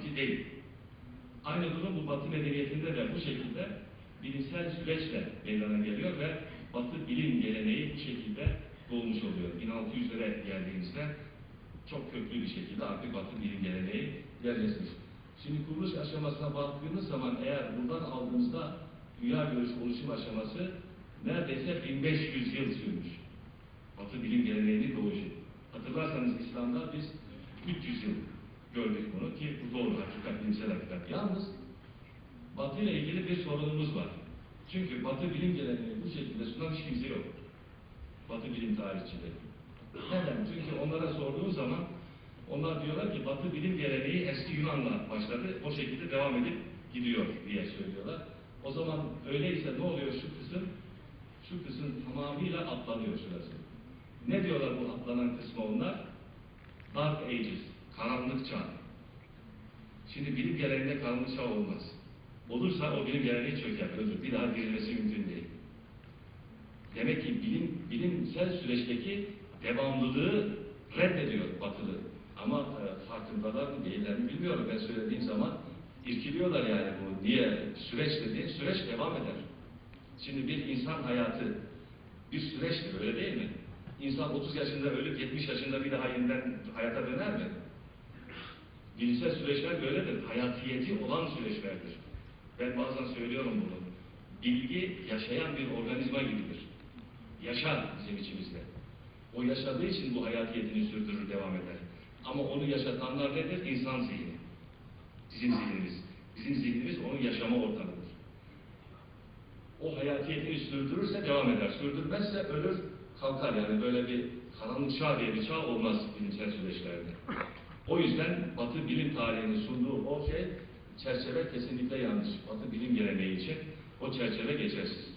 sabiti değil. Aynı durum bu Batı medeniyetinde de bu şekilde bilimsel süreçle meydana geliyor ve Batı bilim geleneği bu şekilde doğmuş oluyor. 1600'lere geldiğimizde çok köklü bir şekilde artık Batı bilim geleneği yerleşmiş. Şimdi kuruluş aşamasına baktığımız zaman eğer buradan aldığımızda dünya görüş oluşum aşaması neredeyse 1500 yıl sürmüş. Batı bilim geleneğinin doğuşu. Hatırlarsanız İslam'da biz 300 yıl gördük bunu ki bu doğru hakikat, bilimsel hakikat. Yalnız Batı ile ilgili bir sorunumuz var. Çünkü Batı bilim geleneğini bu şekilde sunan hiç kimse yok. Batı bilim tarihçileri. Neden? Çünkü onlara sorduğu zaman onlar diyorlar ki Batı bilim geleneği eski Yunan'la başladı, o şekilde devam edip gidiyor diye söylüyorlar. O zaman öyleyse ne oluyor şu kısım? Şu kısım tamamıyla atlanıyor şurası. Ne diyorlar bu atlanan kısmı onlar? Dark Ages, karanlık çağ. Şimdi bilim geleneğinde karanlık çağ olmaz. Olursa o bilim geleneği çöker, ölür. Bir daha girilmesi mümkün değil. Demek ki bilim, bilimsel süreçteki devamlılığı reddediyor Batılı. Ama e, farkındalar mı değiller mi bilmiyorum. Ben söylediğim zaman irkiliyorlar yani bu. Niye? Süreç dediğin süreç devam eder. Şimdi bir insan hayatı bir süreçtir öyle değil mi? İnsan 30 yaşında ölüp 70 yaşında bir daha yeniden hayata döner mi? Bilimsel süreçler böyledir. Hayatiyeti olan süreçlerdir. Ben bazen söylüyorum bunu. Bilgi yaşayan bir organizma gibidir. Yaşar bizim içimizde. O yaşadığı için bu hayatiyetini sürdürür, devam eder. Ama onu yaşatanlar nedir? İnsan zihni. Bizim zihnimiz. Bizim zihnimiz onun yaşama ortamıdır. O hayatiyetini sürdürürse devam eder. Sürdürmezse ölür, kalkar. Yani böyle bir karanlık çağ diye bir çağ olmaz bilimsel süreçlerde. O yüzden Batı bilim tarihinin sunduğu o şey, çerçeve kesinlikle yanlış. Batı bilim geleneği için o çerçeve geçersiz.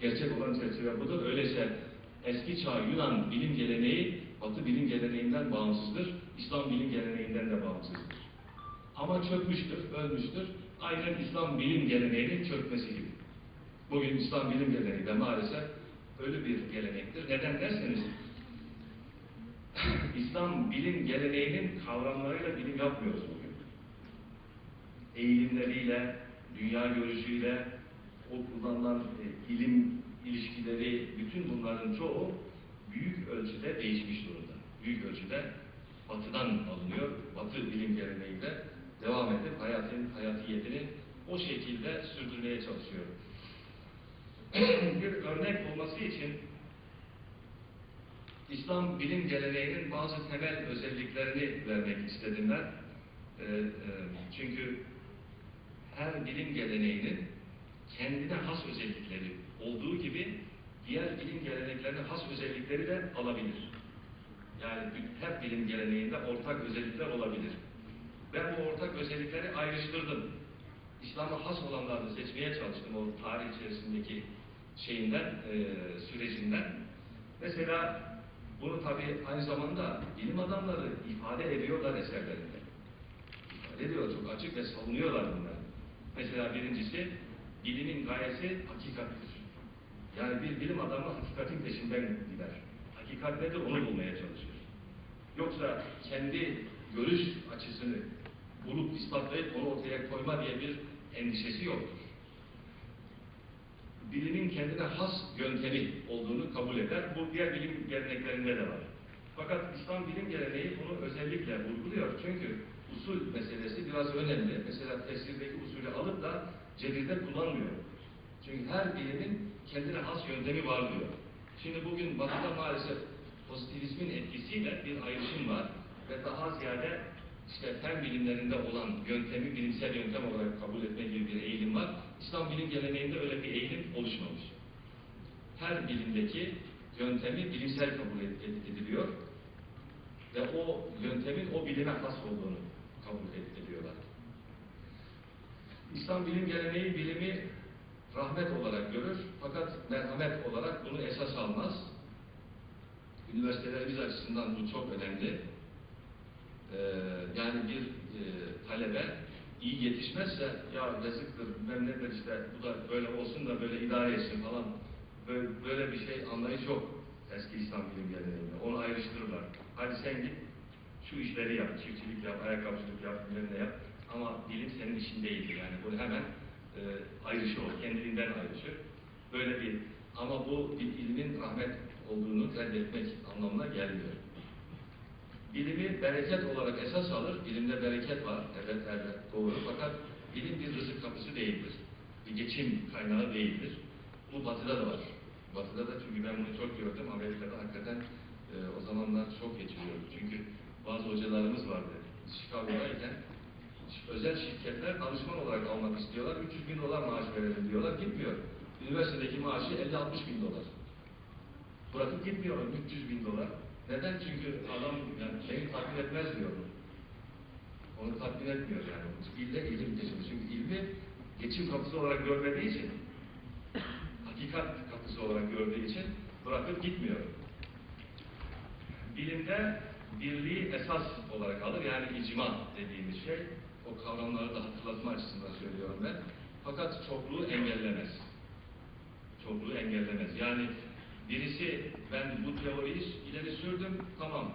Gerçek olan çerçeve budur. Öyleyse eski çağ Yunan bilim geleneği Batı bilim geleneğinden bağımsızdır. İslam bilim geleneğinden de bağımsızdır. Ama çökmüştür, ölmüştür. Aynen İslam bilim geleneğinin çökmesi gibi. Bugün İslam bilim geleneği de maalesef ölü bir gelenektir. Neden derseniz İslam bilim geleneğinin kavramlarıyla bilim yapmıyoruz bugün. Eğilimleriyle, dünya görüşüyle, o kullanılan e, ilim ilişkileri, bütün bunların çoğu büyük ölçüde değişmiş durumda. Büyük ölçüde batıdan alınıyor. Batı bilim geleneğiyle devam edip hayatın hayatiyetini o şekilde sürdürmeye çalışıyor. bir örnek olması için İslam bilim geleneğinin bazı temel özelliklerini vermek istedim ben. Ee, e, çünkü her bilim geleneğinin kendine has özellikleri olduğu gibi diğer bilim geleneklerine has özellikleri de alabilir. Yani her bilim geleneğinde ortak özellikler olabilir. Ben bu ortak özellikleri ayrıştırdım. İslam'a has olanlarını seçmeye çalıştım o tarih içerisindeki şeyinden, e, sürecinden. Mesela bunu tabii aynı zamanda bilim adamları ifade ediyorlar eserlerinde. İfade ediyor, çok açık ve savunuyorlar bunları. Mesela birincisi, bilimin gayesi hakikattir. Yani bir bilim adamı hakikatin peşinden gider. Hakikat nedir onu bulmaya çalışır. Yoksa kendi görüş açısını bulup ispatlayıp onu ortaya koyma diye bir endişesi yoktur. Bilimin kendine has yöntemi olduğunu kabul eder. Bu diğer bilim geleneklerinde de var. Fakat İslam bilim geleneği bunu özellikle vurguluyor. Çünkü usul meselesi biraz önemli. Mesela tefsirdeki usulü alıp da cebirde kullanmıyor. Çünkü her bilimin kendine has yöntemi var diyor. Şimdi bugün Batı'da maalesef pozitivizmin etkisiyle bir ayrışım var ve daha ziyade işte fen bilimlerinde olan yöntemi bilimsel yöntem olarak kabul etme gibi bir eğilim var. İslam bilim geleneğinde öyle bir eğilim oluşmamış. Her bilimdeki yöntemi bilimsel kabul ediliyor ve o yöntemin o bilime has olduğunu kabul ediyorlar. İslam bilim geleneği bilimi rahmet olarak görür fakat merhamet olarak bunu esas almaz. Üniversitelerimiz açısından bu çok önemli. Ee, yani bir e, talebe iyi yetişmezse ya yazıktır, ben nedir işte bu da böyle olsun da böyle idare etsin falan böyle, böyle bir şey anlayış yok eski İslam bilim geleneğinde. Onu ayrıştırırlar. Hadi sen git şu işleri yap, çiftçilik yap, ayakkabıcılık yap, bilmem yap. ama bilim senin işin değildir. Yani bunu hemen e, ayrışır o, kendiliğinden ayrışır. Böyle bir ama bu bir ilmin rahmet olduğunu reddetmek anlamına gelmiyor. Bilimi bereket olarak esas alır. Bilimde bereket var. Evet, evet doğru. Fakat bilim bir rızık kapısı değildir. Bir geçim kaynağı değildir. Bu batıda da var. Batıda da çünkü ben bunu çok gördüm. Amerika'da hakikaten e, o zamanlar çok geçiriyordu. Çünkü bazı hocalarımız vardı. Chicago'dayken özel şirketler danışman olarak almak istiyorlar. 300 bin dolar maaş verelim diyorlar. Gitmiyor. Üniversitedeki maaşı 50-60 bin dolar. Bırakıp gitmiyor 300 bin dolar. Neden? Çünkü adam yani beni tatmin etmez diyor. Onu tatmin etmiyor yani. İlle ilim peşinde. Çünkü ilmi geçim kapısı olarak görmediği için hakikat kapısı olarak gördüğü için bırakıp gitmiyor. Bilimde birliği esas olarak alır. Yani icma dediğimiz şey. O kavramları da hatırlatma açısından söylüyorum ben. Fakat çokluğu engellemez. Çokluğu engellemez. Yani birisi ben bu teoriyi ileri sürdüm, tamam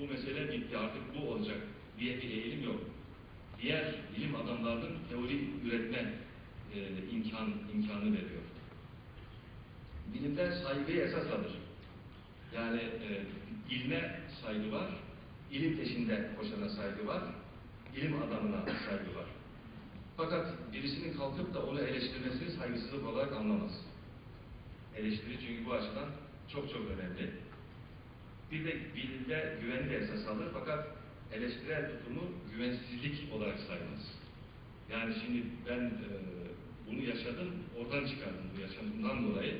bu mesele bitti artık bu olacak diye bir eğilim yok. Diğer bilim adamlarının teori üretme e, imkan, imkanı veriyor. Bilimde saygıyı esas alır. Yani e, ilme saygı var, ilim peşinde koşana saygı var, ilim adamına saygı var. Fakat birisinin kalkıp da onu eleştirmesini saygısızlık olarak anlamaz. Eleştiri çünkü bu açıdan çok çok önemli. Bir de bilimde güveni de esas alır fakat eleştirel tutumu güvensizlik olarak saymaz. Yani şimdi ben e, bunu yaşadım, oradan çıkardım bu yaşamımdan dolayı.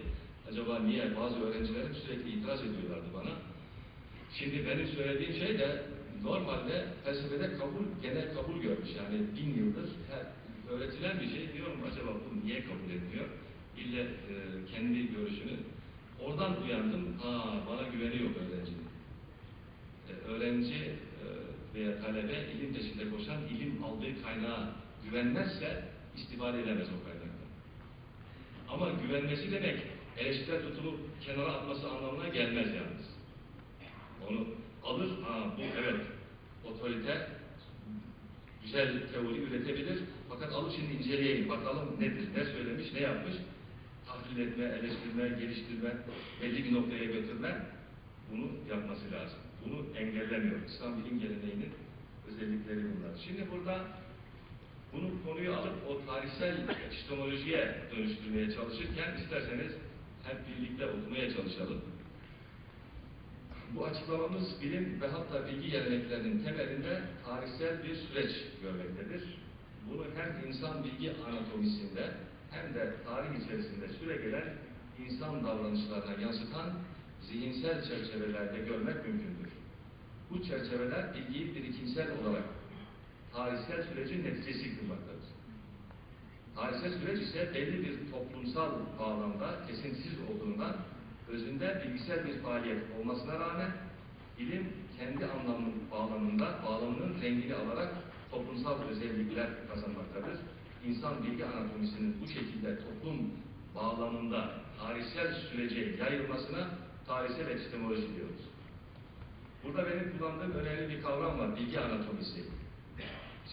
Acaba niye? Bazı öğrencilerim sürekli itiraz ediyorlardı bana. Şimdi benim söylediğim şey de normalde felsefede kabul, genel kabul görmüş. Yani bin yıldır her, öğretilen bir şey. Diyorum acaba bu niye kabul etmiyor? İlle e, kendi görüşünü. Oradan uyandım. Ha bana güveni yok öğrencinin. E, öğrenci e, veya talebe ilim peşinde koşan, ilim aldığı kaynağa güvenmezse istifade edemez o kaynaktan. Ama güvenmesi demek eleştirel tutumu kenara atması anlamına gelmez yalnız. Onu alır, ha bu evet otoriter güzel teori üretebilir. Fakat alır şimdi inceleyelim, bakalım nedir, ne söylemiş, ne yapmış. Tahlil etme, eleştirme, geliştirme, belli bir noktaya götürme bunu yapması lazım. Bunu engellemiyor. İslam bilim geleneğinin özellikleri bunlar. Şimdi burada bunu konuyu alıp o tarihsel epistemolojiye dönüştürmeye çalışırken isterseniz hep birlikte okumaya çalışalım. Bu açıklamamız bilim ve hatta bilgi geleneklerinin temelinde tarihsel bir süreç görmektedir. Bunu hem insan bilgi anatomisinde hem de tarih içerisinde süregelen insan davranışlarına yansıtan zihinsel çerçevelerde görmek mümkündür. Bu çerçeveler bilgiyi birikimsel olarak tarihsel sürecin neticesi kılmaktadır. Tarihsel süreç ise belli bir toplumsal bağlamda kesintisiz olduğundan özünde bilgisel bir faaliyet olmasına rağmen ilim kendi anlamı bağlamında bağlamının rengini alarak toplumsal özellikler kazanmaktadır. İnsan bilgi anatomisinin bu şekilde toplum bağlamında tarihsel sürece yayılmasına tarihsel epistemoloji diyoruz. Burada benim kullandığım önemli bir kavram var, bilgi anatomisi.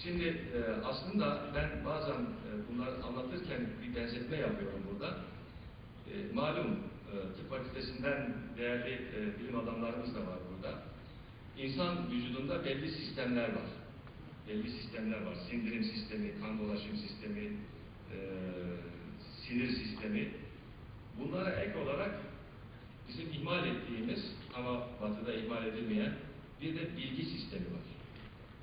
Şimdi e, aslında ben bazen e, bunları anlatırken bir benzetme yapıyorum burada. E, malum e, tıp fakültesinden değerli e, bilim adamlarımız da var burada. İnsan vücudunda belli sistemler var. Belli sistemler var. Sindirim sistemi, dolaşım sistemi, e, sinir sistemi. Bunlara ek olarak bizim ihmal ettiğimiz ama batıda ihmal edilmeyen bir de bilgi sistemi var.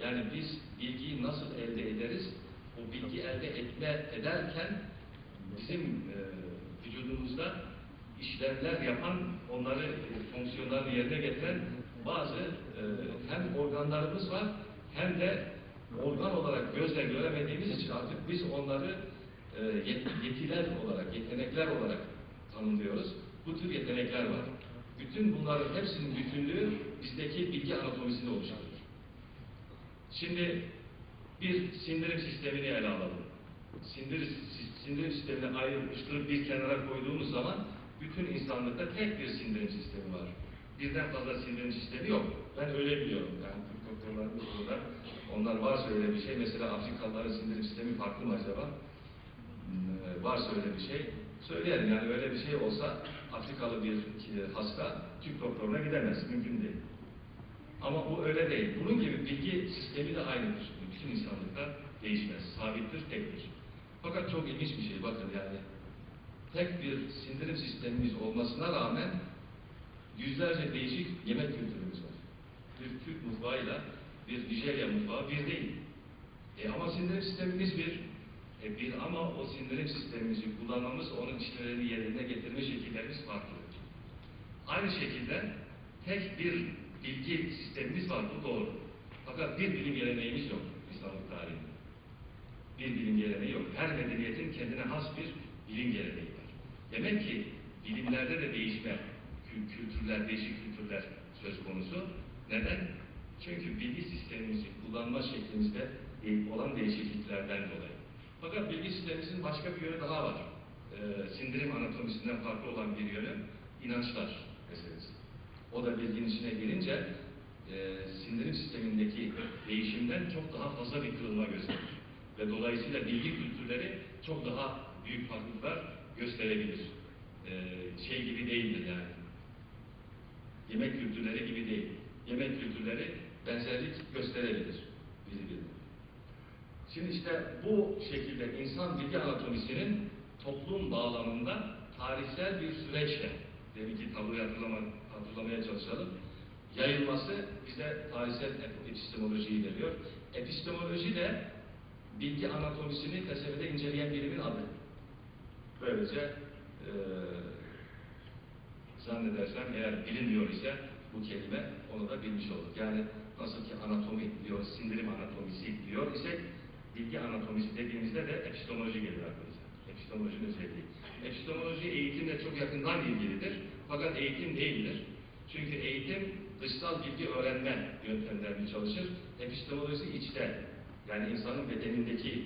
Yani biz bilgiyi nasıl elde ederiz? O bilgi elde etme ederken bizim e, vücudumuzda işlevler yapan, onları e, fonksiyonlarını yerine getiren bazı e, hem organlarımız var hem de organ olarak gözle göremediğimiz için artık biz onları e, yet- yetiler olarak, yetenekler olarak tanımlıyoruz. Bu tür yetenekler var. Bütün bunların hepsinin bütünlüğü bizdeki bilgi anatomisini oluşturur. Şimdi bir sindirim sistemini ele alalım. Sindir, sindirim sistemini ayrıştırıp bir kenara koyduğumuz zaman bütün insanlıkta tek bir sindirim sistemi var. Birden fazla sindirim sistemi yok. Ben öyle biliyorum. Yani Türk doktorlarımız burada onlar varsa öyle bir şey, mesela Afrikalıların sindirim sistemi farklı mı acaba? Hmm, varsa öyle bir şey, söyleyelim yani öyle bir şey olsa Afrikalı bir e, hasta Türk doktoruna gidemez, mümkün değil. Ama bu öyle değil. Bunun gibi bilgi sistemi de aynıdır. Bütün insanlıkta değişmez, sabittir, tektir. Fakat çok ilginç bir şey, bakın yani tek bir sindirim sistemimiz olmasına rağmen yüzlerce değişik yemek kültürümüz var. Bir Türk mutfağıyla bir Nijerya mutfağı bir değil. E ama sindirim sistemimiz bir. E bir ama o sindirim sistemimizi kullanmamız, onun işlevlerini yerine getirme şekillerimiz farklı. Aynı şekilde tek bir bilgi sistemimiz var, bu doğru. Fakat bir bilim geleneğimiz yok İslamlık tarihinde. Bir bilim geleneği yok. Her medeniyetin kendine has bir bilim geleneği var. Demek ki bilimlerde de değişme, kü- kültürler, değişik kültürler söz konusu. Neden? Çünkü bilgi sistemimizi kullanma şeklimizde de- olan değişikliklerden dolayı. Fakat bilgi sistemimizin başka bir yönü daha var. Ee, sindirim anatomisinden farklı olan bir yönü inançlar meselesi. O da bilginin içine girince e, sindirim sistemindeki değişimden çok daha fazla bir kırılma gösterir. Ve dolayısıyla bilgi kültürleri çok daha büyük farklılıklar gösterebilir. E, şey gibi değildir yani. Yemek kültürleri gibi değil. Yemek kültürleri benzerlik gösterebilir birbirine. Şimdi işte bu şekilde insan bilgi anatomisinin toplum bağlamında tarihsel bir süreçle, deminki tabloyu hatırlama, hatırlamaya çalışalım, yayılması bize tarihsel ep- epistemolojiyi veriyor. Epistemoloji de bilgi anatomisini felsefede inceleyen bilimin adı. Böylece eee zannedersem eğer bilinmiyor ise bu kelime onu da bilmiş olduk. Yani nasıl ki anatomi diyoruz, sindirim anatomisi diyor isek bilgi anatomisi dediğimizde de epistemoloji gelir aklımıza. Epistemolojinin özelliği. Epistemoloji eğitimle çok yakından ilgilidir. Fakat eğitim değildir. Çünkü eğitim dışsal bilgi öğrenme yöntemlerini çalışır. Epistemoloji içte. Yani insanın bedenindeki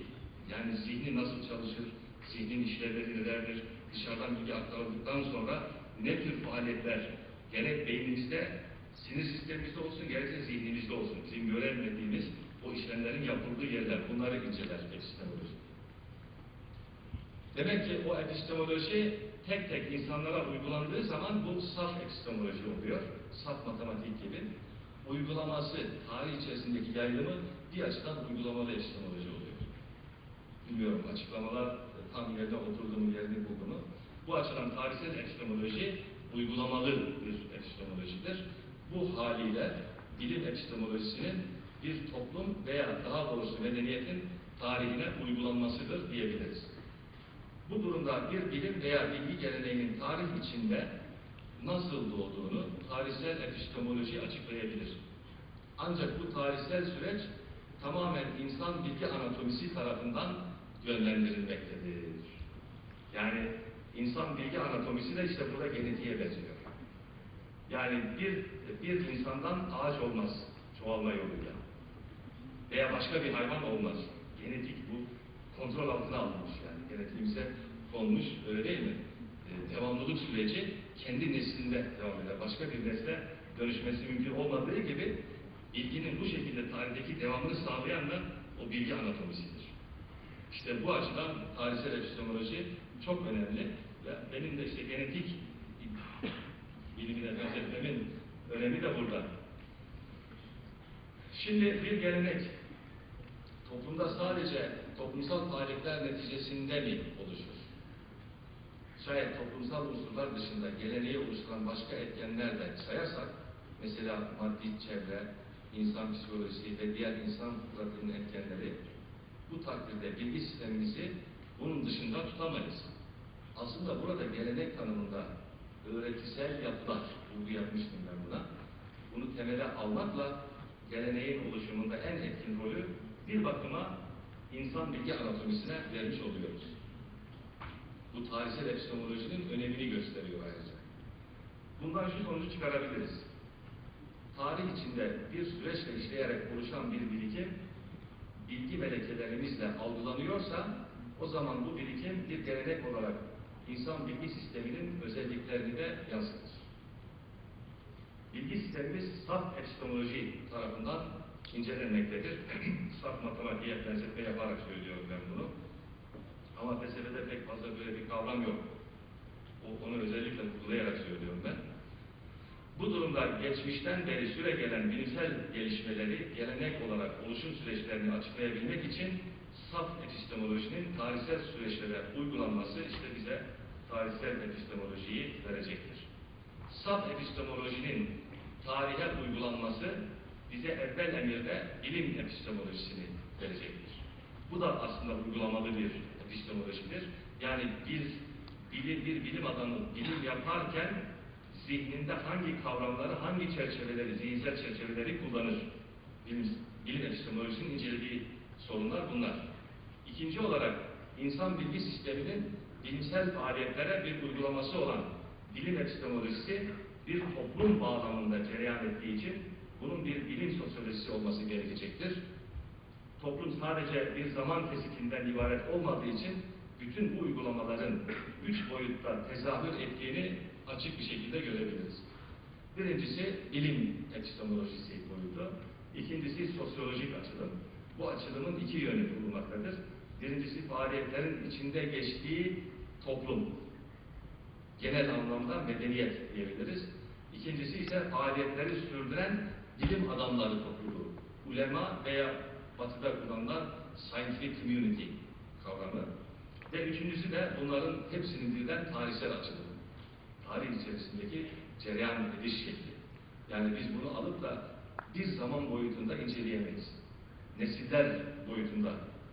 yani zihni nasıl çalışır, zihnin işlevleri nelerdir, dışarıdan bilgi aktarıldıktan sonra ne tür faaliyetler gerek beynimizde, sinir sistemimizde olsun, gerekse zihnimizde olsun. Bizim göremediğimiz o işlemlerin yapıldığı yerler, bunları inceler epistemoloji. Demek ki o epistemoloji tek tek insanlara uygulandığı zaman bu saf epistemoloji oluyor. Saf matematik gibi. Uygulaması, tarih içerisindeki yayılımı bir açıdan uygulamalı epistemoloji oluyor. Bilmiyorum açıklamalar tam yerine oturdu mu, yerini buldu mu. Bu açıdan tarihsel epistemoloji uygulamalı bir epistemolojidir. Bu haliyle bilim epistemolojisinin bir toplum veya daha doğrusu medeniyetin tarihine uygulanmasıdır diyebiliriz. Bu durumda bir bilim veya bilgi geleneğinin tarih içinde nasıl doğduğunu tarihsel epistemoloji açıklayabilir. Ancak bu tarihsel süreç tamamen insan bilgi anatomisi tarafından yönlendirilmektedir. Yani insan bilgi anatomisi de işte burada genetiğe benziyor. Yani bir, bir insandan ağaç olmaz çoğalma yoluyla. Veya başka bir hayvan olmaz. Genetik bu kontrol altına alınmış yani. Genetiğimize konmuş öyle değil mi? Ee, devamlılık süreci kendi neslinde devam eder. Başka bir nesle dönüşmesi mümkün olmadığı gibi bilginin bu şekilde tarihteki devamını sağlayan da o bilgi anatomisidir. İşte bu açıdan tarihsel epistemoloji çok önemli ve benim de işte genetik bilimine benzetmemin önemi de burada. Şimdi bir gelenek toplumda sadece toplumsal faaliyetler neticesinde mi oluşur? Şayet toplumsal unsurlar dışında geleneği oluşturan başka etkenler de sayarsak, mesela maddi çevre, insan psikolojisi ve diğer insan fıtratının etkenleri, bu takdirde bilgi sistemimizi bunun dışında tutamayız. Aslında burada gelenek tanımında öğretisel yapılar, vurgu yapmıştım ben buna. Bunu temele almakla geleneğin oluşumunda en etkin rolü bir bakıma insan bilgi anatomisine vermiş oluyoruz. Bu tarihsel epistemolojinin önemini gösteriyor ayrıca. Bundan şu sonucu çıkarabiliriz. Tarih içinde bir süreçle işleyerek oluşan bir birikim, bilgi melekelerimizle algılanıyorsa, o zaman bu birikim bir gelenek olarak insan bilgi sisteminin özelliklerini de yansıtır. Bilgi sistemimiz saf epistemoloji tarafından incelenmektedir. Saf matematiğe benzetme yaparak söylüyorum ben bunu. Ama felsefede pek fazla böyle bir kavram yok. O, onu özellikle vurgulayarak söylüyorum ben. Bu durumda geçmişten beri süre gelen bilimsel gelişmeleri gelenek olarak oluşum süreçlerini açıklayabilmek için saf epistemolojinin tarihsel süreçlere uygulanması işte bize tarihsel epistemolojiyi verecektir. Saf epistemolojinin tarihe uygulanması bize evvel emirde bilim epistemolojisini verecektir. Bu da aslında uygulamalı bir epistemolojidir. Yani bir bilim, bir bilim adamı bilim yaparken zihninde hangi kavramları, hangi çerçeveleri, zihinsel çerçeveleri kullanır? Bilim, bilim epistemolojisinin incelediği sorunlar bunlar. İkinci olarak insan bilgi sisteminin bilimsel faaliyetlere bir uygulaması olan bilim epistemolojisi bir toplum bağlamında cereyan ettiği için bunun bir bilim sosyolojisi olması gerekecektir. Toplum sadece bir zaman kesitinden ibaret olmadığı için bütün bu uygulamaların üç boyutta tezahür ettiğini açık bir şekilde görebiliriz. Birincisi bilim epistemolojisi boyutu, ikincisi sosyolojik açılım. Bu açılımın iki yönü bulunmaktadır. Birincisi faaliyetlerin içinde geçtiği toplum, genel anlamda medeniyet diyebiliriz. İkincisi ise faaliyetleri sürdüren bilim adamları topluluğu, ulema veya batıda kullanılan scientific community kavramı. Ve üçüncüsü de bunların hepsinin birden tarihsel açılımı. Tarih içerisindeki cereyan ediş şekli. Yani biz bunu alıp da bir zaman boyutunda inceleyemeyiz. Nesiller boyutunda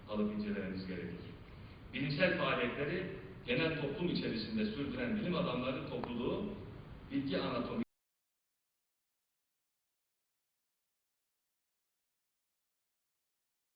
alıp incelememiz gerekir. Bilimsel faaliyetleri genel toplum içerisinde sürdüren bilim adamları topluluğu bilgi anatomi